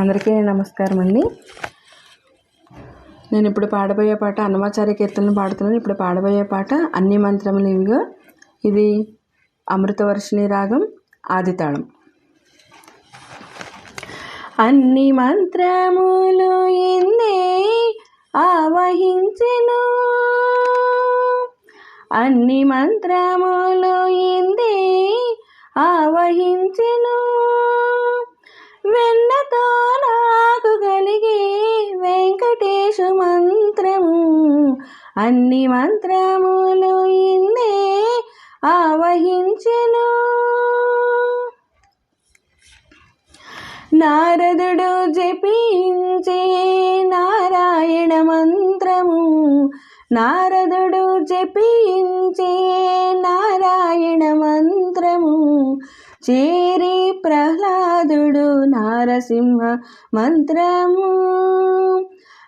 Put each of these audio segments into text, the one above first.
అందరికీ నమస్కారం అండి నేను ఇప్పుడు పాడబోయే పాట అన్నమాచార్య కీర్తనలు పాడుతున్నాను. ఇప్పుడు పాడబోయే పాట అన్ని మంత్రములు ఇవిగా ఇది అమృతవర్షిణి రాగం ఆదితాళం అన్ని మంత్రములు ఇందే ఆవహించెను? అన్ని మంత్రములు ఇందే ఆవహించ అన్ని మంత్రములు ఇందే ఆవహించెను. నారదుడు జపించే నారాయణ మంత్రము నారదుడు జపించే నారాయణ మంత్రము చేరి ప్రహ్లాదుడు నారసింహ మంత్రము.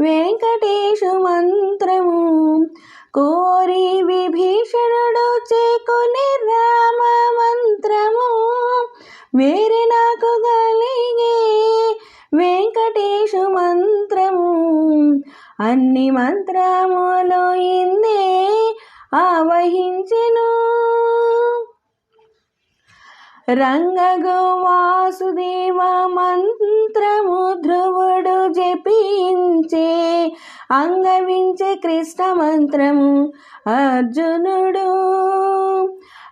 వెంకటేశు మంత్రము కోరి విభీషణుడు చేకొని రామ మంత్రము. వేరే నాకు కలిగే వెంకటేశు మంత్రము. అన్ని మంత్రములో ఇందే ఆవహించెను. రంగగు వాసుదేవ మంత్రము ధ్రువుడు జపించే అంగవించే కృష్ణ మంత్రము అర్జునుడు.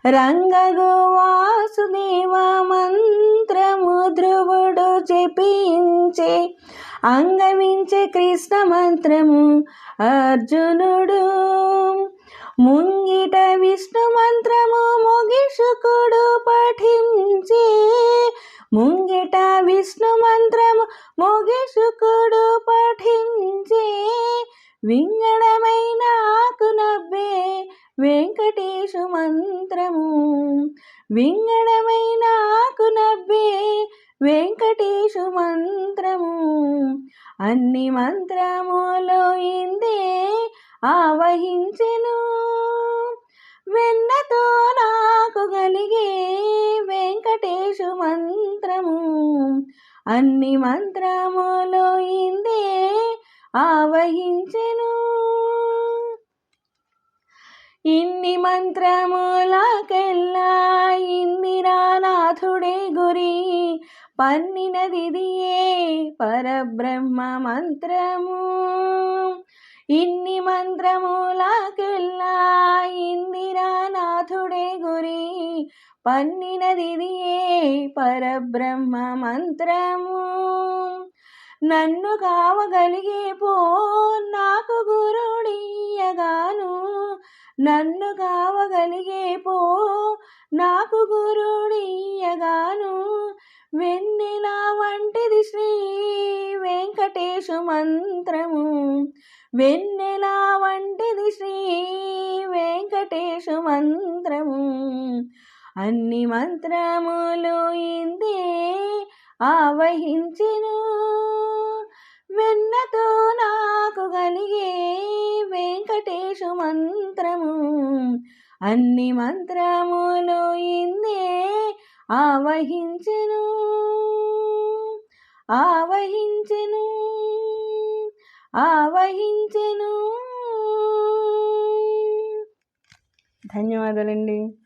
రంగగు వాసుదేవ మంత్రము ధ్రువుడు జపించే అంగవించే కృష్ణ మంత్రము అర్జునుడు. ముంగిట విష్ణు మంత్రం ముంగిట విష్ణు మంత్రము మొగిషుకుడు పఠించే. వింగడమైన ఆకు నవ్వే వెంకటేశు మంత్రము. వింగడమైన ఆకు నవ్వే వెంకటేశు మంత్రము. అన్ని మంత్రములో ఇందే ఆవహించెను. వెన్నతో నాకు గల అన్ని మంత్రములో ఇందే ఆవహించెను. ఇన్ని మంత్రములకెల్లా ఇందిరానాథుడే గురి. పన్నినదిదియే పరబ్రహ్మ మంత్రము. ఇన్ని మంత్రములకెల్లా ఇందిరానాథుడే గురి. పన్నినదిదియే పరబ్రహ్మ మంత్రము నన్ను కావగలిగే పో నాకు గురుడియగాను నన్ను కావగలిగే పో నాకు గురుడియగాను వెన్నెల వంటిది శ్రీ వెంకటేశు మంత్రము. వెన్నెల వంటిది శ్రీ వెంకటేశు మంత్రము. అన్ని మంత్రములు ఇందే ఆవహించెను. వెన్నతో నాకు కలిగే వెంకటేశు మంత్రము. అన్ని మంత్రములు ఇందే ఆవహించెను. ఆవహించెను. ఆవహించెను. ధన్యవాదాలండి.